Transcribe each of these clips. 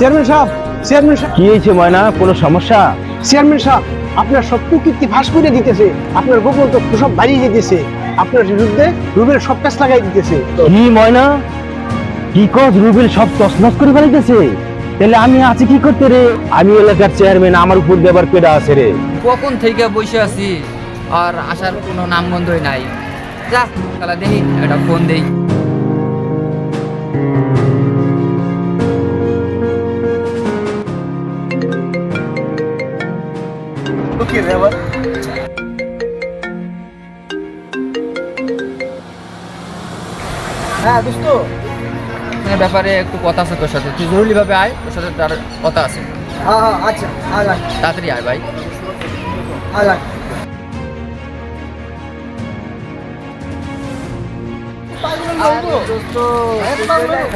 Chairman সাহেব chairman সাহেব। কি হয়েছে ময়না? কোনো সমস্যা? চেয়ারম্যান সাহেব আপনার সব কুকীর্তি ফাঁস করে দিতেছে। আপনার গোপন তথ্য সব বাড়িয়ে যেতেছে আপনার বিরুদ্ধে রুবেল সব কাজ লাগাই দিতেছে। কি ময়না? কি কস রুবেল সব তসনস করে ফেলাইতেছে? তাহলে আমি আছি কি করতে রে? আমি এলাকার চেয়ারম্যান আমার উপর দেবার কেডা আছে রে। কখন থেকে বসে আছি? আর আসার কোনো নামগন্ধই নাই। যা তাহলে দেখি একটা ফোন দেই। হ্যাঁ দোস্ত ব্যাপারে একটু কথা আছে তোর সাথে। তুই জরুরি ভাবে আয় তোর সাথে তার কথা আছে। হ্যাঁ হ্যাঁ আচ্ছা আগান তাড়াতাড়ি আয় ভাই।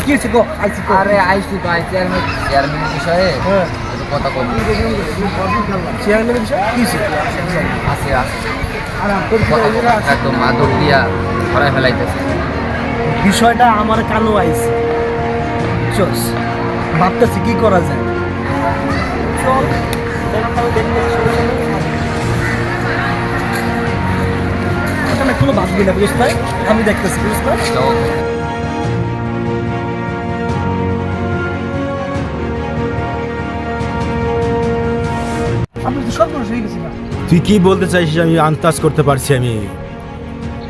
কি আইসি আরে আইসি ভাই চেয়ারম্যান বিষয়ে? একটু কথা আছে। একদম মাদক দিয়া ধরাই ফেলাইতেছে। বিষয়টা আমার কানো আইছে চস ভাবতেছি কি করা যায়। চল। কোনো ভাববি না বুঝতে আমি দেখতেছি বুঝতে পারি তো তো সর্বনাশ হয়ে গেছে না। তুই কি বলতে চাইছিস আমি আন্দাজ করতে পারছি আমি?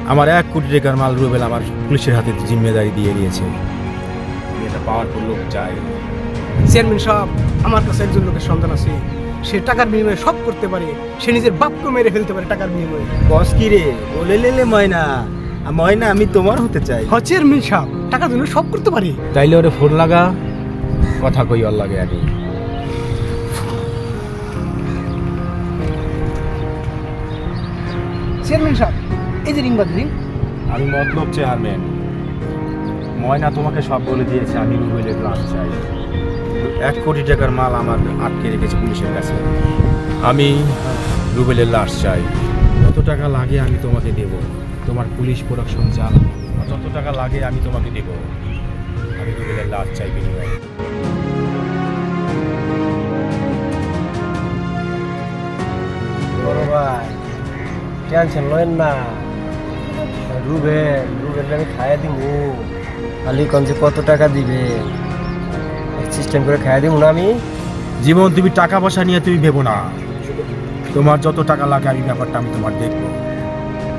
আমার এক কোটি টাকার মাল রুবেল আমার পুলিশের হাতে জিম্মেদারি দিয়ে দিয়েছে। আমি এটা পাওয়ারফুল লোক চাই চেয়ারম্যান সাহেব আমার কাছে একজন লোকের সন্তান আছে। সে টাকার বিনিময়ে সব করতে পারে। সে নিজের বাপকে মেরে ফেলতে পারে টাকার বিনিময়ে। বস কি রে? বলে লেলে ময়না। আর ময়না আমি তোমার হতে চাই। হ চেয়ারম্যান সাহেব টাকার জন্য সব করতে পারে। তাইলে ওরে ফোন লাগা। কথা কই ওর লাগে আগে। চেয়ারম্যান সাহেব, এই যে রিং আমি মতলব চেয়ারম্যান। ময়না তোমাকে সব বলে দিয়েছে, আমি রুবেলের লাশ চাই। এক কোটি টাকার মাল আমার আটকে রেখেছে পুলিশের কাছে। আমি রুবেলের লাশ চাই। যত টাকা লাগে আমি তোমাকে দেব। তোমার পুলিশ প্রোডাকশন যা যত টাকা লাগে আমি তোমাকে দেব। আমি রুবেলের লাশ চাই বিনিময়ে। বড় ভাই টেনশন লয়েন না রুবেল রুবেল আমি খাইয়া দিব খালি কন কত টাকা দিবে সিস্টেম করে খাইয়া দিব না আমি জীবন, তুমি টাকা পয়সা নিয়ে তুমি ভেবো না। তোমার যত টাকা লাগে, আমি ব্যাপারটা আমি তোমার দেখব।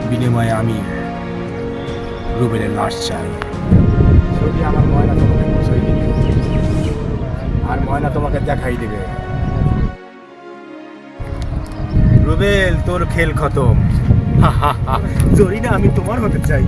বিনিময়ে আমি রুবেলের লাশ চাই। ছবি আমার ময়না তোমাকে পৌঁছাই দিবে। আর ময়না তোমাকে দেখাই দিবে। রুবেল, তোর খেল খতম। জরিনা আমি তোমার হতে চাই